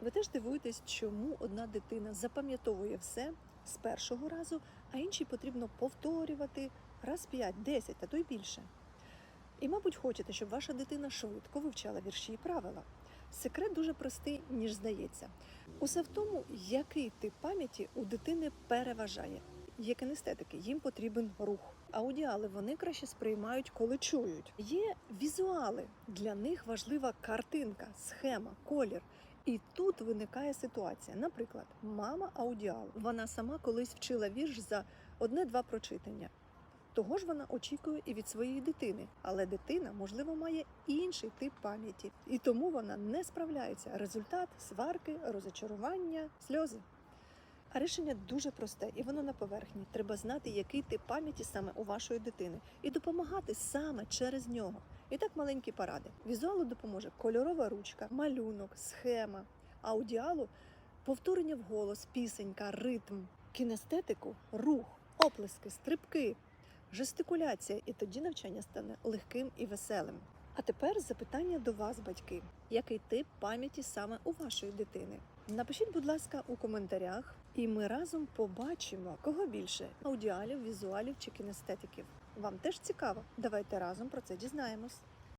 Ви теж дивуєтесь, чому одна дитина запам'ятовує все з першого разу, а іншій потрібно повторювати раз 5, 10, а то й більше. І, мабуть, хочете, щоб ваша дитина швидко вивчала вірші і правила. Секрет дуже простий, ніж здається. Усе в тому, який тип пам'яті у дитини переважає. Є кинестетики, їм потрібен рух. Аудіали вони краще сприймають, коли чують. Є візуали. Для них важлива картинка, схема, колір. І тут виникає ситуація. Наприклад, мама аудіал. Вона сама колись вчила вірш за одне-два прочитання. Того ж вона очікує і від своєї дитини, але дитина, можливо, має інший тип пам'яті, і тому вона не справляється. Результат сварки, розочарування, сльози. А рішення дуже просте, і воно на поверхні. Треба знати, який тип пам'яті саме у вашої дитини, і допомагати саме через нього. І так маленькі поради. Візуалу допоможе кольорова ручка, малюнок, схема, аудіалу, повторення вголос, пісенька, ритм, кінестетику, рух, оплески, стрибки, жестикуляція, і тоді навчання стане легким і веселим. А тепер запитання до вас, батьки: який тип пам'яті саме у вашої дитини? Напишіть, будь ласка, у коментарях, і ми разом побачимо, кого більше аудіалів, візуалів чи кінестетиків. Вам теж цікаво? Давайте разом про це дізнаємось.